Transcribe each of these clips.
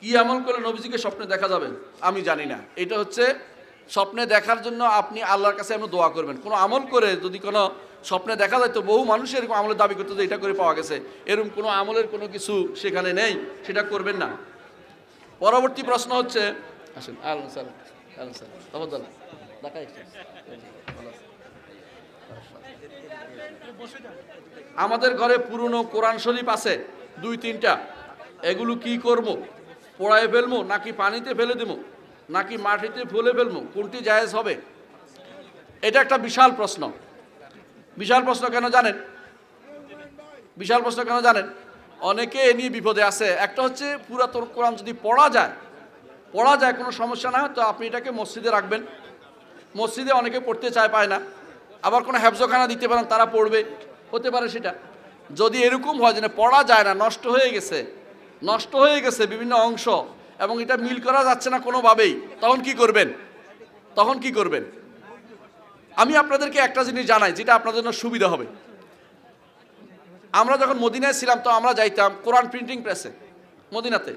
কি আমল করলে নবীজিকে স্বপ্নে দেখা যাবে? আমি জানি না। এটা হচ্ছে স্বপ্নে দেখার জন্য আপনি আল্লাহর কাছে এমন দোয়া করবেন। কোনো আমল করে যদি কোনো স্বপ্নে দেখা যায় তো বহু মানুষ এরকম আমলের দাবি করতে যে এটা করে পাওয়া গেছে। এরকম কোনো আমলের কোনো কিছু সেখানে নেই সেটা করবেন না। পরবর্তী প্রশ্ন হচ্ছে আসেন আলম স্যার আলম স্যার। আমাদের ঘরে পুরনো কোরআন শরীফ আছে দুই তিনটা। এগুলো কি করব? পোড়ায় ফেলব নাকি পানিতে ফেলে দেবো নাকি মাটিতে ফেলে ফেলব কোনটি জায়েজ হবে? এটা একটা বিশাল প্রশ্ন। বিশাল প্রশ্ন কেন জানেন? বিশাল প্রশ্ন কেন জানেন? অনেকে এ নিয়ে বিপদে আছে। একটা হচ্ছে, পুরাতন কোরআন যদি পড়া যায় পড়া যায়, কোনো সমস্যা না, তো আপনি এটাকে মসজিদে রাখবেন। মসজিদে অনেকে পড়তে চায়, পায় না। আবার কোনো হ্যাফজখানা দিতে পারেন, তারা পড়বে। হতে পারে সেটা। যদি এরকম হয় যে পড়া যায় না, নষ্ট হয়ে গেছে নষ্ট হয়ে গেছে বিভিন্ন অংশ এবং এটা মিল করা যাচ্ছে না কোনোভাবেই। তখন কি করবেন? তখন কি করবেন? আমি আপনাদেরকে একটা জিনিস জানাই, যেটা আপনাদের জন্য সুবিধা হবে। আমরা যখন মদিনায় ছিলাম, তো আমরা যাইতাম কোরআন প্রিন্টিং প্রেসে, মদিনাতে।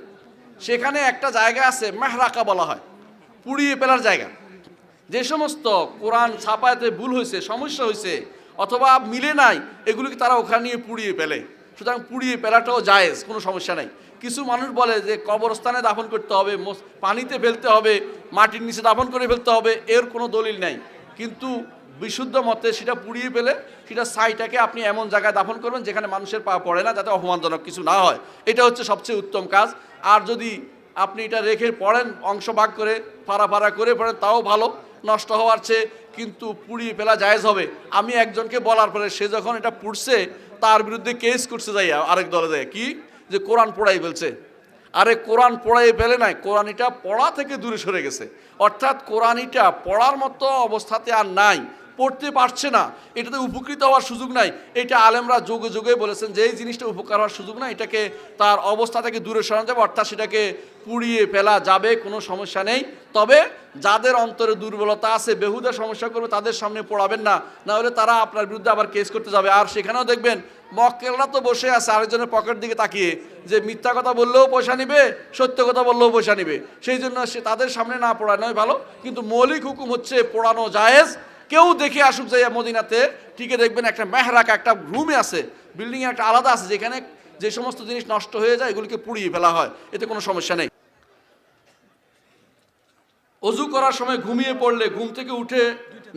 সেখানে একটা জায়গা আছে, মেহরাকা বলা হয়। পুড়িয়ে ফেলার জায়গা। যে সমস্ত কোরআন ছাপাতে ভুল হয়েছে, সমস্যা হয়েছে, অথবা মিলে নাই এগুলিকে তারা ওখানে নিয়ে পুড়িয়ে ফেলে? সুতরাং পুড়িয়ে ফেলাটাও জায়েজ, কোনো সমস্যা নাই। কিছু মানুষ বলে যে কবরস্থানে দাফন করতে হবে পানিতে ফেলতে হবে, মাটির নিচে দাফন করে ফেলতে হবে, এর কোনো দলিল নাই। কিন্তু বিশুদ্ধ মতে সেটা পুড়িয়ে ফেলে, সেটা ছাইটাকে আপনি এমন জায়গায় দাফন করবেন যেখানে মানুষের পা পড়ে না, যাতে অপমানজনক কিছু না হয়। এটা হচ্ছে সবচেয়ে উত্তম কাজ। আর যদি আপনি এটা রেখে পড়েন, অংশ ভাগ করে, ফাড়া ফাড়া করে পড়েন, তাও ভালো, নষ্ট হওয়ার চেয়ে কিন্তু পুড়িয়ে ফেলা জায়েজ হবে। আমি একজনকে বলার পরে সে যখন এটা পুড়ছে, তার বিরুদ্ধে কেস করছে যাই আরেক দলে যায় কি? যে কোরআন পড়াই ফেলছে আরে কোরআন পড়াই ফেলে নাই, কোরআনিটা পড়া থেকে দূরে সরে গেছে। অর্থাৎ কোরআনিটা পড়ার মতো অবস্থাতে আর নাই। পড়তে পারছে না। এটাতে উপকৃত হওয়ার সুযোগ নাই। এটা আলেমরা যোগে যোগে বলেছেন যে, এই জিনিসটা উপকার হওয়ার সুযোগ নাই। এটাকে তার অবস্থা থেকে দূরে সরানো যাবে, অর্থাৎ সেটাকে পুড়িয়ে ফেলা যাবে, কোনো সমস্যা নেই। তবে যাদের অন্তরে দুর্বলতা আছে, বেহুদা সমস্যা করবে, তাদের সামনে পড়াবেন না। না হলে তারা আপনার বিরুদ্ধে আবার কেস করতে যাবে। আর সেখানেও দেখবেন, মক্কেলরা তো বসে আছে আরেকজনের পকেট দিকে তাকিয়ে। যে মিথ্যা কথা বললেও পয়সা নিবে, সত্য কথা বললেও পয়সা নিবে। সেই জন্য সে তাদের সামনে না পড়ানোই ভালো। কিন্তু মৌলিক হুকুম হচ্ছে, পড়ানো জায়েজ। কেউ দেখে আসুক যাইয়া মদিনাতে, ঠিকই দেখবেন একটা মেহরাকা, একটা রুমে আছে, বিল্ডিংয়ে একটা আলাদা আছে, যেখানে যে সমস্ত জিনিস নষ্ট হয়ে যায়, এগুলিকে পুড়িয়ে ফেলা হয়। এতে কোনো সমস্যা নেই। অজু করার সময় ঘুমিয়ে পড়লে ঘুম থেকে উঠে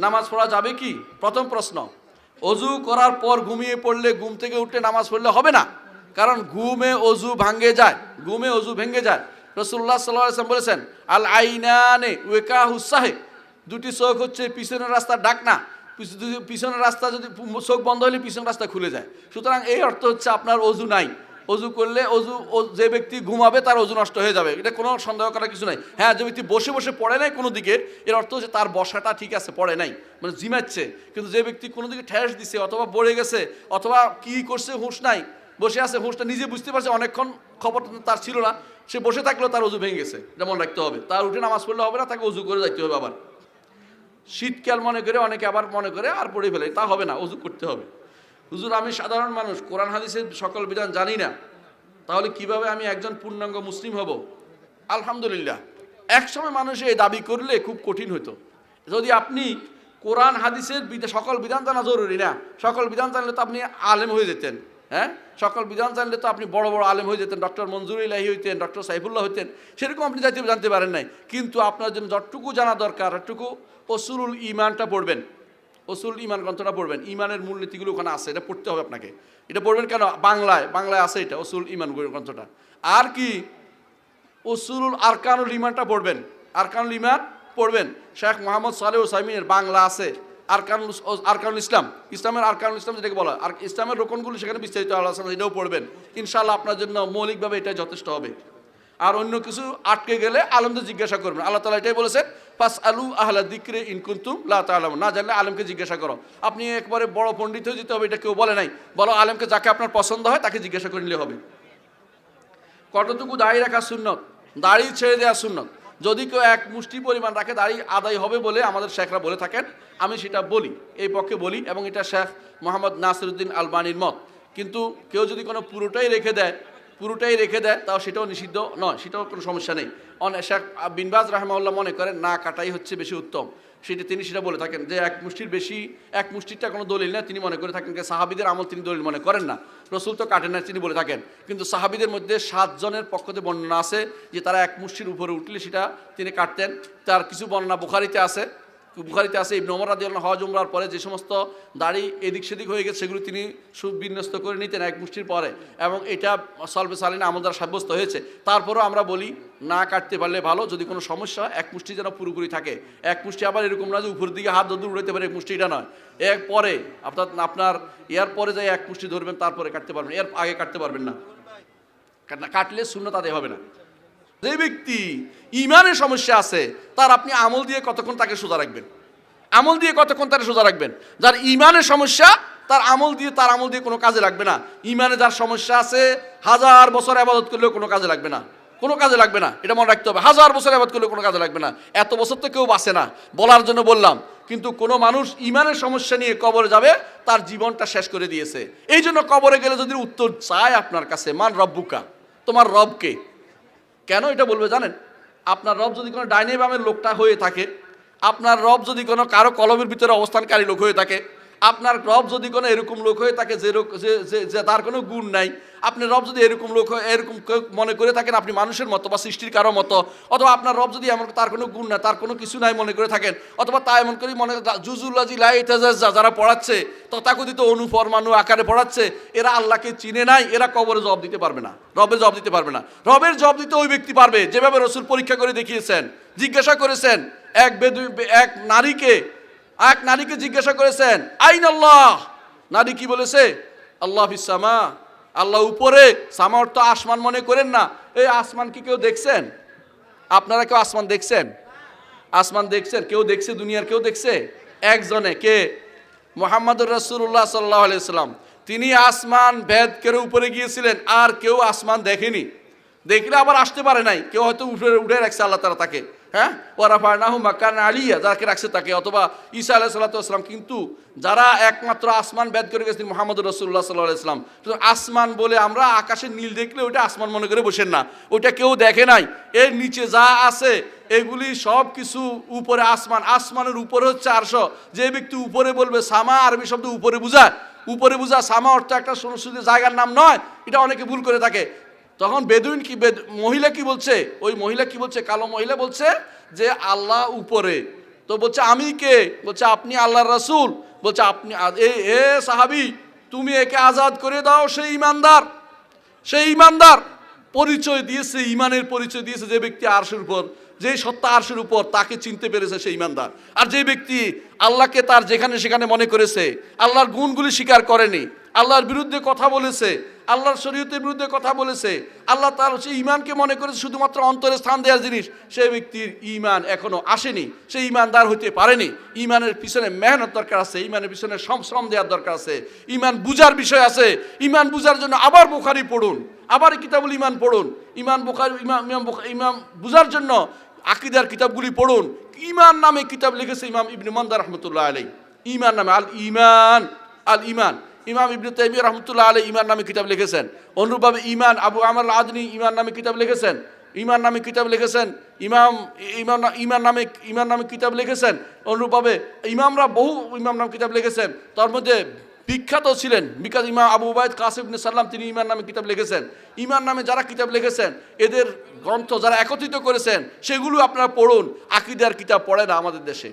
নামাজ পড়া যাবে কি? প্রথম প্রশ্ন। অজু করার পর ঘুমিয়ে পড়লে ঘুম থেকে উঠে নামাজ পড়লে হবে না? কারণ ঘুমে অজু ভাঙ্গে যায়, ঘুমে অজু ভেঙে যায়। রসুল্লাহ সাল্লাম বলেছেন আল আইনানে ওয়েকা হুসাহে দুটি চোখ হচ্ছে পিছনের রাস্তার ডাকনা পিছ- যদি পিছনের রাস্তা যদি চোখ বন্ধ হলে পিছনের রাস্তা খুলে যায়। সুতরাং এই অর্থ হচ্ছে আপনার অজু নাই। অজু করলে অজু যে ব্যক্তি ঘুমাবে তার অজু নষ্ট হয়ে যাবে। এটা কোনো সন্দেহ করার কিছু নাই। হ্যাঁ যে ব্যক্তি বসে বসে পড়ে নাই কোনো দিকে, এর অর্থ হচ্ছে তার বসাটা ঠিক আছে, পড়ে নাই। মানে জিমাচ্ছে কিন্তু যে ব্যক্তি কোনো দিকে ঠেস দিছে, অথবা পড়ে গেছে, অথবা কি করছে হুঁশ নাই, বসে আছে, হুঁশটা নিজে বুঝতে পারছে, অনেকক্ষণ খবর তার ছিল না, সে বসে থাকলেও তার অজু ভেঙে গেছে। যেমন রাখতে হবে। তার উঠে নামাজ পড়লে হবে না, তাকে অজু করে যাইতে হবে আবার। শীতকাল মনে করে, অনেকে আবার মনে করে, আর পড়ে ফেলে। তা হবে না অজু করতে হবে। হুজুর, আমি সাধারণ মানুষ, কোরআন হাদিসের সকল বিধান জানি না। তাহলে কীভাবে আমি একজন পূর্ণাঙ্গ মুসলিম হব? আলহামদুলিল্লাহ। একসময় মানুষ এই দাবি করলে খুব কঠিন হতো যদি আপনি কোরআন, হাদিসের সকল বিধান জানা জরুরি না, সকল বিধান জানলে তো আপনি আলেম হয়ে যেতেন। হ্যাঁ? সকল বিধান জানলে তো আপনি বড় বড় আলেম হয়ে যেতেন, ডক্টর মঞ্জুর ইলাহি হইতেন, ডক্টর সাইফুল্লাহ হইতেন, সেরকম আপনি যাইতে জানতে পারেন নাই। কিন্তু আপনার জন্য যতটুকু জানা দরকার একটুকু অসুরুল ইমানটা পড়বেন। অসুল ইমান গ্রন্থটা পড়বেন। ইমানের মূলনীতিগুলো ওখানে আছে, এটা পড়তে হবে আপনাকে। এটা পড়বেন কেন? বাংলায় বাংলায় আছে এটা অসুল ইমান গ্রন্থটা। আর কি? অসুরুল আরকানুল ইমানটা পড়বেন। আরকানুল ইমান পড়বেন। শেখ মোহাম্মদ সালেহ সাইমিনের বাংলা আছে। আরকানুল আরকানুল ইসলাম। ইসলামের আরকানুল ইসলাম যেটাকে বলা আর ইসলামের রোকনগুলো সেখানে বিস্তারিত আলোচনা এটাও পড়বেন ইনশাল্লাহ আপনার জন্য মৌলিকভাবে এটা যথেষ্ট হবে। আর অন্য কিছু আটকে গেলে আলমদের জিজ্ঞাসা করবেন। আল্লাহ তালা এটাই বলেছেন পাস আলু আহলা দিকরে ইনকুন্তুম লা না জানলে আলেমকে জিজ্ঞাসা করো। আপনি একবারে বড় পণ্ডিত হয়ে যেতে হবে, এটা কেউ বলে নাই। বলো, আলেমকে যাকে আপনার পছন্দ হয় তাকে জিজ্ঞাসা করে নিলে হবে। কতটুকু দাড়ি রাখা সুন্নত? দাড়ি ছেড়ে দেওয়া সুন্নত। যদি কেউ এক মুষ্টি পরিমাণ রাখে, দাড়ি আদায় হবে বলে আমাদের শেখরা বলে থাকেন। আমি সেটা বলি, এই পক্ষে বলি, এবং এটা শেখ মোহাম্মদ নাসিরুদ্দিন আলবানির মত। কিন্তু কেউ যদি কোনো পুরোটাই রেখে দেয়, পুরোটাই রেখে দেয়, তাও সেটাও নিষিদ্ধ নয়, সেটাও কোনো সমস্যা নেই। অনেক শেখ বিনবাজ রাহমাউল্লাহ মনে করেন, না কাটাই হচ্ছে বেশি উত্তম। সেটা তিনি সেটা বলে থাকেন যে, এক মুষ্টির বেশি, এক মুষ্টিরটা কোনো দলিল না তিনি মনে করে থাকেন যে, সাহাবিদের আমল তিনি দলিল মনে করেন না। রসুল তো কাটেন না, তিনি বলে থাকেন। কিন্তু সাহাবিদের মধ্যে সাতজনের পক্ষতে বর্ণনা আছে যে, তারা এক মুষ্টির উপরে উঠলে সেটা তিনি কাটতেন। তার কিছু বর্ণনা বুখারিতে আছে বুখারিতে আছে, ইবনে ওমর রাদিয়াল্লাহু হজ উমরার পরে যে সমস্ত দাড়ি এদিক সেদিক হয়ে গেছে, সেগুলো তিনি সুবিন্যস্ত করে নিতেন এক মুষ্টির পরে এবং এটা সলবে সালিন আমল দ্বারা সাব্যস্ত হয়েছে। তারপরেও আমরা বলি, না কাটতে পারলে ভালো, যদি কোনো সমস্যা এক মুষ্টি যেন পুরোপুরি থাকে। এক মুষ্টি আবার এরকম না যে উপরের দিকে হাত ধরে উড়াইতে পারে, এক মুষ্টি এটা নয়। এর পরে আপনার আপনার এর পরে যাই এক মুষ্টি ধরবেন, তারপরে কাটতে পারবেন, এর আগে কাটতে পারবেন না। কাটলে শূন্য তাদের হবে না। যে ব্যক্তি ইমানের সমস্যা আছে, তার আপনি আমল দিয়ে কতক্ষণ তাকে সোজা রাখবেন? আমল দিয়ে কতক্ষণ তাকে সোজা রাখবেন? যার ইমানের সমস্যা, তার আমল দিয়ে, তার আমল দিয়ে কোনো কাজে লাগবে না। ইমানে যার সমস্যা আছে, হাজার বছর আবাদত করলেও কোনো কাজে লাগবে না। কোনো কাজে লাগবে না, এটা মনে রাখতে হবে। হাজার বছর আবাদ করলেও কোনো কাজে লাগবে না। এত বছর তো কেউ বাঁচে না, বলার জন্য বললাম। কিন্তু কোনো মানুষ ইমানের সমস্যা নিয়ে কবরে যাবে, তার জীবনটা শেষ করে দিয়েছে। এই জন্য কবরে গেলে যদি উত্তর চায় আপনার কাছে, মান রব্বুকা? তোমার রবকে কেন এটা বলবে জানেন? আপনার রব যদি কোনো ডাইনে বামের লোকটা হয়ে থাকে, আপনার রব যদি কোনো কারও কলমের ভিতরে অবস্থানকারী লোক হয়ে থাকে আপনার রব যদি কোনো এরকম লোক হয়ে থাকে যে যে তার কোনো গুণ নাই, আপনি রব যদি এরকম লোক হয় এরকম মনে করে থাকেন, আপনি মানুষের মতো বা সৃষ্টির কারও মতো, অথবা আপনার রব যদি এমন তার কোনো গুণ নাই, তার কোনো কিছু নাই মনে করে থাকেন, অথবা তা এমন করে মনে জুজুল্লাজি লাই যারা পড়াচ্ছে, তথাকথিত অনুপরমাণু আকারে পড়াচ্ছে, এরা আল্লাহকে চিনে নাই, এরা কবরে জবাব দিতে পারবে না রবের জব দিতে পারবে না। রবের জব দিতে ওই ব্যক্তি পারবে, যেভাবে রসুল পরীক্ষা করে দেখিয়েছেন, জিজ্ঞাসা করেছেন, এক বেদু এক নারীকে এক নারীকে জিজ্ঞাসা করেছেন, আইন আল্লাহ? নারী কি বলেছে, আল্লাহ ফিসামা আল্লাহ উপরে, সামা তো আসমান মনে করেন না। এই আসমান কি কেউ দেখছেন? আপনারা কেউ আসমান দেখছেন? আসমান দেখছেন? কেউ দেখছে? দুনিয়ার কেউ দেখছে? একজনে, কে? মোহাম্মদুর রসুল্লাহ সাল্লাহ আলাইসাল্লাম তিনি আসমান ভেদ করে উপরে গিয়েছিলেন, আর কেউ আসমান দেখেনি। দেখলে আবার আসতে পারে নাই। কেউ হয়তো উঠে উঠে রাখছে, আল্লাহ তারা তাকে। হ্যাঁ? ওরা ফারনাহু মাকান আলিয়া যাকে রাখছে তাকে? অথবা ঈসা আলাহ সাল্লাতাম কিন্তু যারা একমাত্র আসমান বেদ করে গেছেন মোহাম্মদ রসুল্লাহ সাল্লাহ ইসলাম আসমান বলে আমরা আকাশের নীল দেখলে ওইটা আসমান মনে করে বসেন না। ওইটা কেউ দেখে নাই। এর নিচে যা আছে, এগুলি সব কিছু উপরে আসমান। আসমানের উপরে হচ্ছে আরশো। যে ব্যক্তি উপরে বলবে সামা, আরবি শব্দ উপরে বুঝায়। উপরে বুঝা সামা অর্থ একটা শুধু জায়গার নাম নয়। এটা অনেকে ভুল করে থাকে। তখন বেদুইন কি মহিলা কি বলছে? ওই মহিলা কি বলছে? কালো মহিলা বলছে যে আল্লাহ উপরে। তো বলছে, আমি কে? বলছে, আপনি আল্লাহর রাসূল। বলছে, আপনি এ সাহাবি, তুমি একে আজাদ করে দাও সেই ইমানদার। সেই ইমানদার পরিচয় দিয়েছে, ইমানের পরিচয় দিয়েছে যে ব্যক্তি আরশের উপর, যে সত্তা আরশের উপর, তাকে চিনতে পেরেছে সেই ইমানদার। আর যে ব্যক্তি আল্লাহকে তার যেখানে সেখানে মনে করেছে, আল্লাহর গুণগুলি স্বীকার করেনি আল্লাহর বিরুদ্ধে কথা বলেছে, আল্লাহর শরীয়তের বিরুদ্ধে কথা বলেছে, আল্লাহ তার সেই ইমানকে মনে করেছে শুধুমাত্র অন্তরে স্থান দেওয়ার জিনিস সেই ব্যক্তির ইমান এখনও আসেনি সেই ইমানদার হইতে পারেনি। ইমানের পিছনে মেহনত দরকার আছে ইমানের পিছনে শ্রম দেওয়ার দরকার আছে। ইমান বুঝার বিষয় আছে ইমান বুঝার জন্য আবার বুখারি পড়ুন, আবার কিতাবুল ইমান পড়ুন ইমান বুখারি ইমাম ইমাম ইমাম বুঝার জন্য আকিদার কিতাবগুলি পড়ুন। ইমান নামে কিতাব লিখেছে ইমাম ইবনে মন্দার রহমতুল্লাহ আলাই ইমান নামে আল ইমান আল ইমান ইমাম ইবনে তাইমিয়া রহমতুল্লাহ আলাই ইমান নামে কিতাব লিখেছেন। অনুরূপভাবে ইমান আবু আমর আদনি ইমান নামে কিতাব লিখেছেন। ইমান নামে কিতাব লিখেছেন। ইমাম ইমান ইমান নামে ইমান নামে কিতাব লিখেছেন। অনুরূপভাবে ইমামরা বহু ইমাম নামে কিতাব লিখেছেন। তার মধ্যে বিখ্যাত ছিলেন বিকাশ ইমাম আবু উবায়দ ইবনে সাল্লাম, তিনি ইমান নামে কিতাব লিখেছেন। ইমান নামে যারা কিতাব লিখেছেন, এদের গ্রন্থ যারা একত্রিত করেছেন, সেগুলো আপনারা পড়ুন। আকিদার কিতাব পড়ে না আমাদের দেশে।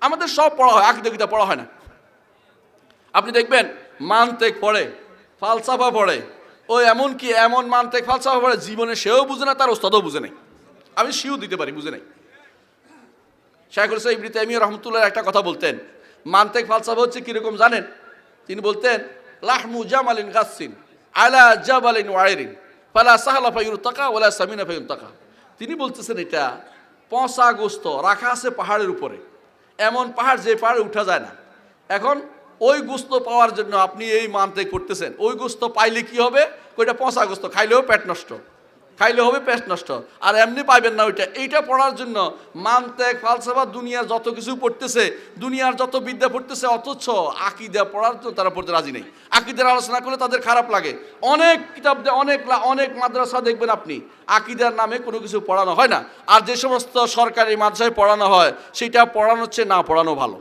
আমাদের সব পড়া হয় আকিদার কিতাব পড়া হয় না। আপনি দেখবেন মানতেক পড়ে, ফালসাফা পড়ে। ও এমন কি এমন মানতেক, ফালসাফা পড়ে, জীবনে সেও বুঝে না, তার ওস্তাদও বুঝে নাই। আমি শিও দিতে পারি, বুঝে নাই। শেখুল সাহেব তাইমিয়া রহমতুল্লাহ একটা কথা বলতেন, মানতেক, ফালসাফা হচ্ছে কীরকম জানেন? তিনি বলতেন, লাহমু জামালিন গাসিন আলা জাবালিন ওয়াইরিন, ফালা সাহলা ফাইউর তাকা ওলা সামিনা ফাইউর তাকা তিনি বলতেছেন এটা পচা গোস্ত রাখা আছে পাহাড়ের উপরে। এমন পাহাড় যে পাহাড়ে উঠা যায় না। এখন ওই গোস্ত পাওয়ার জন্য আপনি এই মানতে করতেছেন। ওই গোস্ত পাইলে কি হবে? ওইটা পচা গোস্ত, খাইলেও পেট নষ্ট। খাইলে হবে, পেট নষ্ট। আর এমনি পাইবেন না ওইটা। এইটা পড়ার জন্য মানতেক ফালসাফা দুনিয়ার যত কিছু পড়তেছে, দুনিয়ার যত বিদ্যা পড়তেছে, অথচ আকিদা পড়ার জন্য তারা পড়তে রাজি নেই। আকিদার আলোচনা করলে তাদের খারাপ লাগে। অনেক কিতাব অনেক অনেক মাদ্রাসা দেখবেন আপনি, আকিদার নামে কোনো কিছু পড়ানো হয় না। আর যে সমস্ত সরকারি মাদ্রাসায় পড়ানো হয়, সেটা পড়ানো হচ্ছে না পড়ানো ভালো।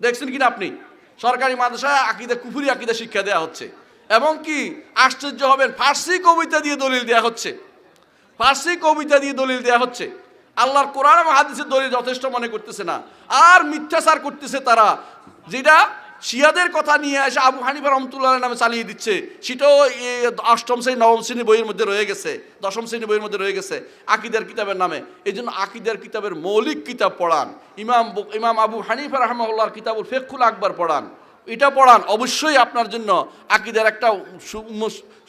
দেখছেন কিনা আপনি? সরকারি মাদ্রাসায় আকিদা কুফুরি, আকিদা শিক্ষা দেওয়া হচ্ছে। এবং কি আশ্চর্য হবেন, ফার্সি কবিতা দিয়ে দলিল দেওয়া হচ্ছে। ফার্সি কবিতা দিয়ে দলিল দেওয়া হচ্ছে। আল্লাহর কোরআন এবং হাদিসের দলিল যথেষ্ট মনে করতেছে না। আর মিথ্যাচার করতেছে তারা। যেটা শিয়াদের কথা নিয়ে এসে আবু হানিফা রহমতুল্লাহ নামে চালিয়ে দিচ্ছে। সেটাও অষ্টম শ্রেণি, নবম শ্রেণি বইয়ের মধ্যে রয়ে গেছে। দশম শ্রেণি বইয়ের মধ্যে রয়ে গেছে আকিদার কিতাবের নামে। এই জন্য আকিদার কিতাবের মৌলিক কিতাব পড়ান। ইমাম ইমাম আবু হানিফা রহমাউল্লাহর কিতাবুল ফেকুল আকবর পড়ান। এটা পড়ান, অবশ্যই আপনার জন্য আকিদার একটা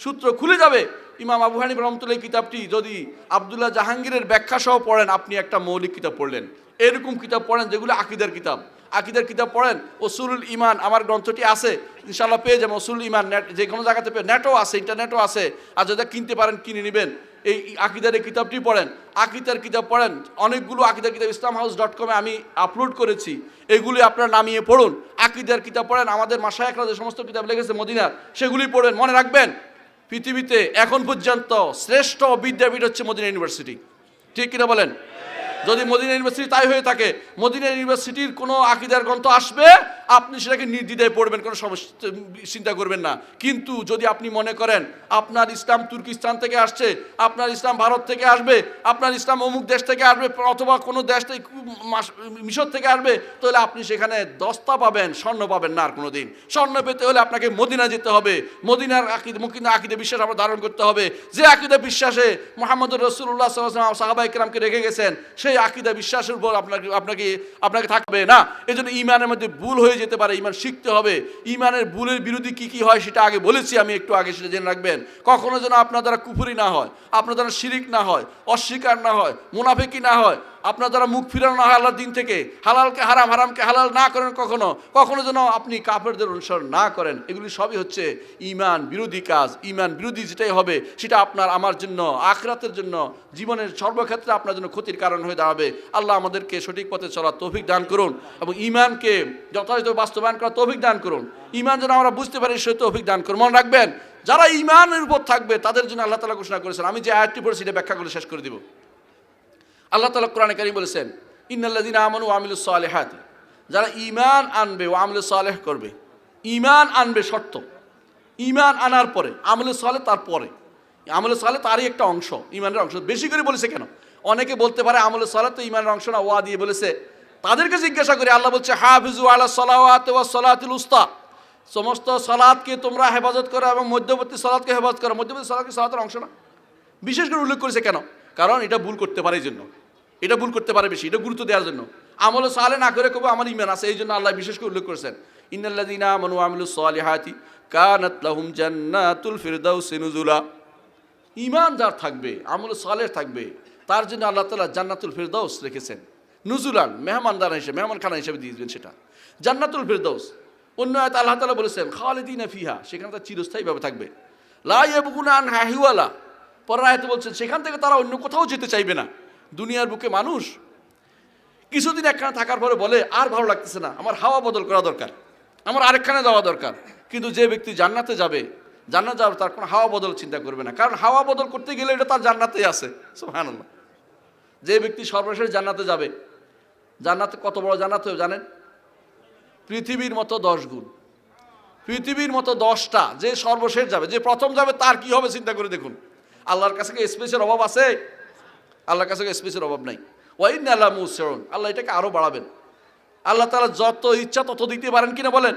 সূত্র খুলে যাবে। ইমাম আবু হানিফ রহমতুল্লাহ কিতাবটি যদি আবদুল্লাহ জাহাঙ্গীরের ব্যাখ্যা সহ পড়েন, আপনি একটা মৌলিক কিতাব পড়লেন। এরকম কিতাব পড়েন যেগুলো আকিদার কিতাব। আকিদার কিতাব পড়েন ওসুরুল ইমান আমার গ্রন্থটি আছে ইনশাল্লাহ পেয়ে যাবেন ওসুরুল ইমান নেট যে কোনো জায়গাতে পেয়ে নেটও আছে ইন্টারনেটও আছে, আর যদি কিনতে পারেন, কিনে নেবেন। এই আকিদার এই কিতাবটি পড়েন। আকিদার কিতাব পড়েন, অনেকগুলো আকিদার কিতাব ইসলাম হাউস ডট কমে আমি আপলোড করেছি। এগুলি আপনারা নামিয়ে পড়ুন। আকিদার কিতাব পড়েন, আমাদের মাসায়করা যে সমস্ত কিতাব লেগেছে মদিনার, সেগুলি পড়েন, মনে রাখবেন, পৃথিবীতে এখন পর্যন্ত শ্রেষ্ঠ বিদ্যাপীঠ হচ্ছে মদিনা ইউনিভার্সিটি। ঠিক কিনা বলেন? যদি মদিনা ইউনিভার্সিটি তাই হয়ে থাকে মদিনা ইউনিভার্সিটির কোনো আকিদার গ্রন্থ আসবে আপনি সেটাকে নির্দ্বিধায় পড়বেন, কোনো সমস্যা, চিন্তা করবেন না। কিন্তু যদি আপনি মনে করেন, আপনার ইসলাম তুর্কিস্তান থেকে আসছে, আপনার ইসলাম ভারত থেকে আসবে, আপনার ইসলাম অমুক দেশ থেকে আসবে, অথবা কোনো দেশ থেকে মিশর থেকে আসবে, তাহলে আপনি সেখানে দস্তা পাবেন, স্বর্ণ পাবেন না আর কোনো দিন স্বর্ণ পেতে হলে আপনাকে মদিনা যেতে হবে। মদিনার আকিদ মুকিনা আকিদে বিশ্বাস আপনার ধারণ করতে হবে। যে আকিদে বিশ্বাসে মোহাম্মদ রসুল্লাহ সাহাবাই কিরামকে রেখে গেছেন, সেই আকিদা বিশ্বাসের উপর আপনাকে আপনাকে আপনাকে থাকবে না। এই জন্য ইমানের মধ্যে ভুল হয়ে যেতে পারে ইমান শিখতে হবে। ইমানের ভুলের বিরোধী কি কি হয় সেটা আগে বলেছি, আমি একটু আগে সেটা জেনে রাখবেন। কখনো যেন আপনার দ্বারা কুফুরি না হয়, আপনার দ্বারা শিরিক না হয়, অস্বীকার না হয়, মুনাফেকি না হয় আপনার দ্বারা মুখ ফিরানো হয় আল্লাহর দিন থেকে, হালালকে হারাম, হারামকে হালাল না করেন কখনো কখনো যেন আপনি কাফেরদের অনুসরণ না করেন। এগুলি সবই হচ্ছে ইমান বিরোধী কাজ। ইমান বিরোধী যেটাই হবে, সেটা আপনার আমার জন্য, আখরাতের জন্য, জীবনের সর্বক্ষেত্রে আপনার জন্য ক্ষতির কারণ হয়ে দাঁড়াবে। আল্লাহ আমাদেরকে সঠিক পথে চলার তৌফিক দান করুন এবং ইমানকে যথাযথ বাস্তবায়ন করার তৌফিক দান করুন। ইমান যেন আমরা বুঝতে পারি, সে তৌফিক দান করুন। মনে রাখবেন, যারা ইমানের উপর থাকবে, তাদের জন্য আল্লাহ তালা ঘোষণা করেছেন। আমি যে আয়াতটি পড়েছি, এটা ব্যাখ্যা করে শেষ করে দিব। আল্লাহ তালা কোরআনে কারিম বলেছেন ইন্নাল্লাদিন আমানু আমিলুস সালেহাত। যারা ইমান আনবে ও আমলে সালেহ করবে ইমান আনবে শর্ত। ইমান আনার পরে, আমলে সালে তার পরে। আমলে সালে তারই একটা অংশ ইমানের অংশ। বেশি করে বলেছে কেন? অনেকে বলতে পারে আমলে সালে তো ইমানের অংশ না, ওয়া দিয়ে বলেছে। তাদেরকে জিজ্ঞাসা করে, আল্লাহ বলছে, হাফিজু আলা সালাওয়াত ওয়া সালাতুল উস্তা। সমস্ত সালাদকে তোমরা হেফাজত করো এবং মধ্যবর্তী সালাদকে হেফাজত করো। মধ্যবর্তী সালাদকে সালাতের অংশ না? বিশেষ করে উল্লেখ করেছে কেন? কারণ এটা ভুল করতে পারে এই জন্য। এটা ভুল করতে পারে বেশি, এটা গুরুত্ব দেওয়ার জন্য। আমল সালে না করে কবে আমার ইমান আছে এই জন্য আল্লাহ বিশেষ করে উল্লেখ করেছেন, ইন্নাল্লাযীনা আমানু ওয়া আমিলুস সালিহাতি কানাত লাহুম জান্নাতুল ফিরদাউসি নুজুলা। ইমান যার থাকবে আমল সালেহ থাকবে, তার জন্য আল্লাহ তাআলা জান্নাতুল ফিরদাউস রেখেছেন। নুজুলান, মেহমানদার হিসেবে, মেহমানখানা হিসেবে দিয়ে দিবেন সেটা। জান্নাতুল ফিরদাউস, অন্য আয়াত আল্লাহ তাআলা বলেছেন, খালিদিনা ফিহা সেখানে তার চিরস্থায়ীভাবে থাকবে। লা ইয়াবগুনা আন হাহিওয়ালা পরের আয়াতে বলছেন, সেখান থেকে তারা অন্য কোথাও যেতে চাইবে না। দুনিয়ার বুকে মানুষ কিছুদিন একখানে থাকার পরে বলে, আর ভালো লাগতেছে না, আমার হাওয়া বদল করা দরকার, আমার আরেকখানে যাওয়া দরকার। কিন্তু যে ব্যক্তি জান্নাতে যাবে, জান্নাত যাবে তার কোনো হাওয়া বদল চিন্তা করবে না। কারণ হাওয়া বদল করতে গেলে এটা তার জান্নাতেই আছে। সুবহানাল্লাহ। যে ব্যক্তি সর্বশেষ জান্নাতে যাবে, জান্নাতে কত বড় জান্নাত জানেন? পৃথিবীর মতো দশ গুণ। পৃথিবীর মতো দশটা যে সর্বশেষ যাবে, যে প্রথম যাবে, তার কি হবে চিন্তা করে দেখুন। আল্লাহর কাছে কি স্পেসের অভাব আছে? আল্লাহর কাছে স্পেসের অভাব নাই। ওয়াইন আল্লাহ মুসরণ আল্লাহ এটাকে আরও বাড়াবেন। আল্লাহ তালা যত ইচ্ছা তত দিতে পারেন কিনা বলেন?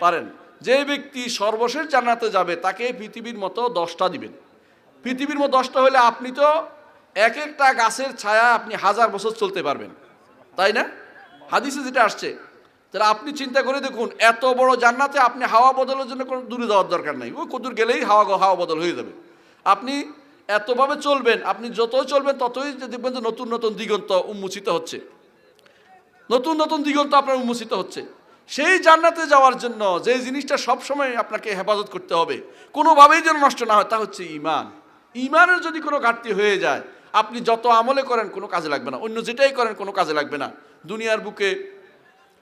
পারেন। যে ব্যক্তি সর্বশেষ জান্নাতে যাবে, তাকে পৃথিবীর মতো দশটা দিবেন। পৃথিবীর মতো দশটা হলে আপনি তো এক একটা গাছের ছায়া আপনি হাজার বছর চলতে পারবেন। তাই না? হাদিসে যেটা আসছে, তাহলে আপনি চিন্তা করে দেখুন, এত বড় জান্নাতে আপনি হাওয়া বদলের জন্য কোনো দূরে যাওয়ার দরকার নাই। ওই কদূর গেলেই হাওয়া হাওয়া বদল হয়ে যাবে। আপনি এতভাবে চলবেন, আপনি যতই চলবেন, ততই দেখবেন যে নতুন নতুন দিগন্ত উন্মোচিত হচ্ছে। নতুন নতুন দিগন্ত আপনার উন্মোচিত হচ্ছে। সেই জান্নাতে যাওয়ার জন্য যে জিনিসটা সবসময় আপনাকে হেফাজত করতে হবে, কোনোভাবেই যেন নষ্ট না হয়, তা হচ্ছে ইমান। ইমানের যদি কোনো ঘাটতি হয়ে যায়, আপনি যত আমলে করেন, কোনো কাজে লাগবে না। অন্য যেটাই করেন, কোনো কাজে লাগবে না। দুনিয়ার বুকে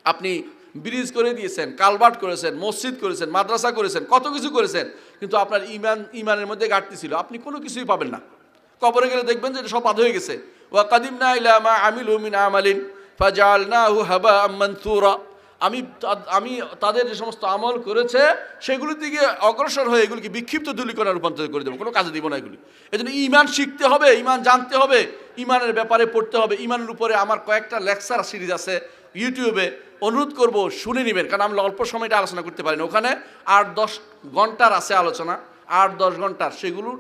আপনি ব্রিজ করে দিয়েছেন, কালভার্ট করেছেন, মসজিদ করেছেন, মাদ্রাসা করেছেন, কত কিছু করেছেন, কিন্তু আপনার ইমান, ইমানের মধ্যে ঘাটতি ছিল। আপনি কোনো কিছুই পাবেন না। কবরে গেলে দেখবেন যে এটা সব বাদ হয়ে গেছে। ওয়া কাদিম না ইলা মা আমিলু মিন আমালিন ফাজালনাহু হাবা মানসুরা। আমি আমি তাদের যে সমস্ত আমল করেছে, সেগুলির দিকে অগ্রসর হয়ে এগুলিকে বিক্ষিপ্ত ধুলিকণা রূপান্তর করে দেবো। কোনো কাজে দিব না এগুলি। এই জন্য ইমান শিখতে হবে, ইমান জানতে হবে, ইমানের ব্যাপারে পড়তে হবে। ইমানের উপরে আমার কয়েকটা লেকচার সিরিজ আছে, ইউটিউবে। অনুরোধ করব শুনে নেবেন, কারণ আমরা অল্প সময়টা আলোচনা করতে পারি না ওখানে আর দশ ঘণ্টার আছে আলোচনা। আট, দশ ঘণ্টার সেগুলো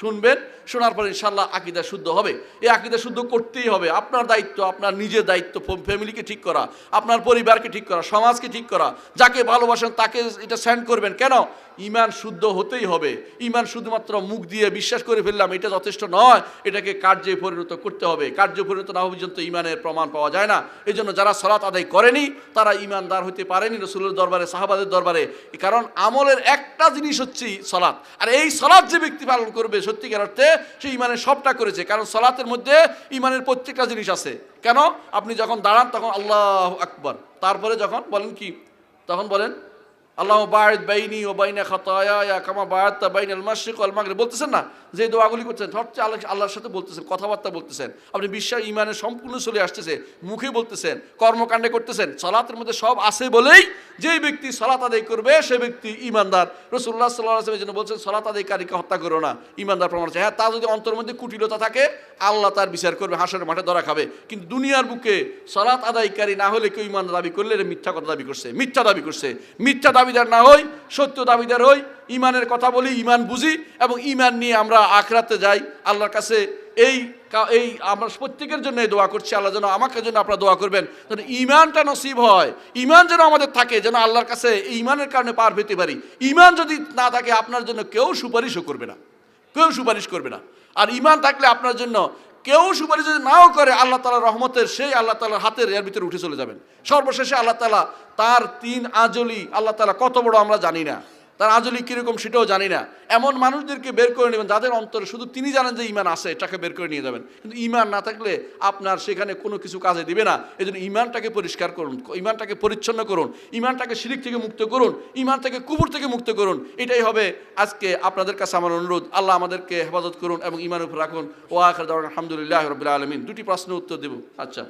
শুনবেন, শোনার পর ইনশাল্লাহ আকিদা শুদ্ধ হবে। এই আকিদা শুদ্ধ করতেই হবে। আপনার দায়িত্ব, আপনার নিজের দায়িত্ব ফ্যামিলিকে ঠিক করা, আপনার পরিবারকে ঠিক করা, সমাজকে ঠিক করা। যাকে ভালোবাসেন তাকে এটা সেন্ড করবেন। কেন? ইমান শুদ্ধ হতেই হবে। ইমান শুধুমাত্র মুখ দিয়ে বিশ্বাস করে ফেললাম, এটা যথেষ্ট নয়। এটাকে কার্যে পরিণত করতে হবে। কার্য পরিণত না পর্যন্ত ইমানের প্রমাণ পাওয়া যায় না। এই জন্য যারা সলাৎ আদায় করেনি, তারা ইমানদার হতে পারেনি রসুলের দরবারে, সাহাবাদের দরবারে। কারণ আমলের একটা জিনিস হচ্ছে সলাৎ। আর এই সলাৎ যে ব্যক্তি পালন করবে সত্যিকার অর্থে, সে ইমানের সবটা করেছে। কারণ সলাতের মধ্যে ইমানের প্রত্যেকটা জিনিস আছে। কেন? আপনি যখন দাঁড়ান তখন আল্লাহ আকবর। তারপরে যখন বলেন কি? তখন বলেন আল্লাহ বায়দ বাইনি ও বাইনা খাতায়া কামা বায়াত বাইন আল মাশরিক ওয়াল মাগরিব। বলতেছেন না যে দোয়াগুলি করছেন হচ্ছে আল্লাহ আল্লাহর সাথে বলতেছেন, কথাবার্তা বলতেছেন, আপনি বিশ্বাস ইমানে সম্পূর্ণ চলে আসতেছে, মুখে বলতেছেন, কর্মকাণ্ডে করতেছেন, সলাতের মধ্যে সব আছে বলেই যেই ব্যক্তি সলাত আদায় করবে, সে ব্যক্তি ইমানদার রসুল্লাহ সাল্লাহ আসলামের জন্য বলছেন, সলাত আদায়কারীকে হত্যা করো না ইমানদার প্রমাণ হ্যাঁ তা যদি অন্তর মধ্যে কুটিলতা থাকে আল্লাহ তার বিচার করবে হাঁসের মাঠে ধরা খাবে। কিন্তু দুনিয়ার বুকে সলাত আদায়কারী না হলে কেউ ইমান দাবি করলে মিথ্যা কথা দাবি করছে। মিথ্যা দাবি করছে। মিথ্যা দাবিদার না হই, সত্য দাবিদার হই, ইমানের কথা বলি, ইমান বুঝি এবং ইমান নিয়ে আমরা আখরাতে যাই। আল্লাহর কাছে এই এই আমরা প্রত্যেকের জন্য দোয়া করছি। আল্লাহ যেন আমাকে জন্য আপনারা দোয়া করবেন, যেন ইমানটা নসিব হয়। ইমান যেন আমাদের থাকে, যেন আল্লাহর কাছে এই ইমানের কারণে পার পেতে পারি। ইমান যদি না থাকে, আপনার জন্য কেউ সুপারিশও করবে না। কেউ সুপারিশ করবে না। ইমান থাকলে আপনার জন্য কেউ সুপারিশ যদি নাও করে, আল্লাহ তালার রহমতের সেই আল্লাহ তালার হাতের এর ভিতরে উঠে চলে যাবেন। সর্বশেষে আল্লাহ তালা তার তিন আজলি, আল্লাহ তালা কত বড় আমরা জানি না। তার আজলি কীরকম সেটাও জানি না। এমন মানুষদেরকে বের করে নেবেন, যাদের অন্তরে শুধু তিনি জানেন যে ইমান আছে, এটাকে বের করে নিয়ে যাবেন। কিন্তু ইমান না থাকলে আপনার সেখানে কোনো কিছু কাজে দিবে না। এই জন্য ইমানটাকে পরিষ্কার করুন ইমানটাকে পরিচ্ছন্ন করুন ইমানটাকে শিরিক থেকে মুক্ত করুন ইমান থেকে কুকুর থেকে মুক্ত করুন। এটাই হবে আজকে আপনাদের কাছে আমার অনুরোধ। আল্লাহ আমাদেরকে হেফাজত করুন এবং ইমান উপর রাখুন। ও আখর আলহামদুলিল্লাহ রবিল আলমিন। দুটি প্রশ্ন উত্তর দেব। আচ্ছা।